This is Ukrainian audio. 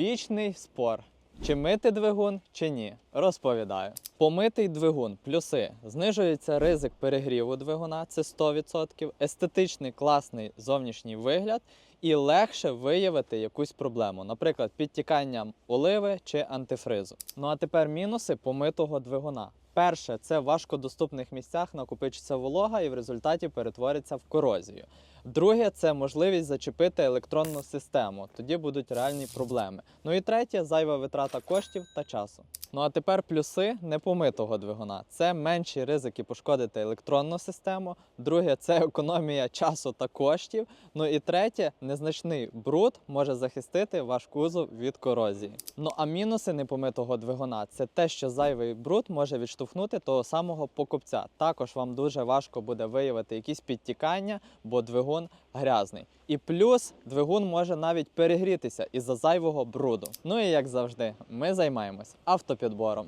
Вічний спор. Чи мити двигун, чи ні? Розповідаю. Помитий двигун, плюси. Знижується ризик перегріву двигуна, це 100%, естетичний класний зовнішній вигляд і легше виявити якусь проблему, наприклад, підтіканням оливи чи антифризу. Ну а тепер мінуси помитого двигуна. Перше, це в важкодоступних місцях накопичиться волога і в результаті перетвориться в корозію. Друге, це можливість зачепити електронну систему. Тоді будуть реальні проблеми. Ну і третє зайва витрата коштів та часу. Ну а тепер плюси непомитого двигуна. Це менші ризики пошкодити електронну систему. Друге, це економія часу та коштів. Ну і третє, незначний бруд може захистити ваш кузов від корозії. Ну а мінуси непомитого двигуна це те, що зайвий бруд може відштовхнути того самого покупця. Також вам дуже важко буде виявити якісь підтікання, бо двигун грязний. І плюс двигун може навіть перегрітися із-за зайвого бруду. Ну і як завжди, ми займаємось автопідбором.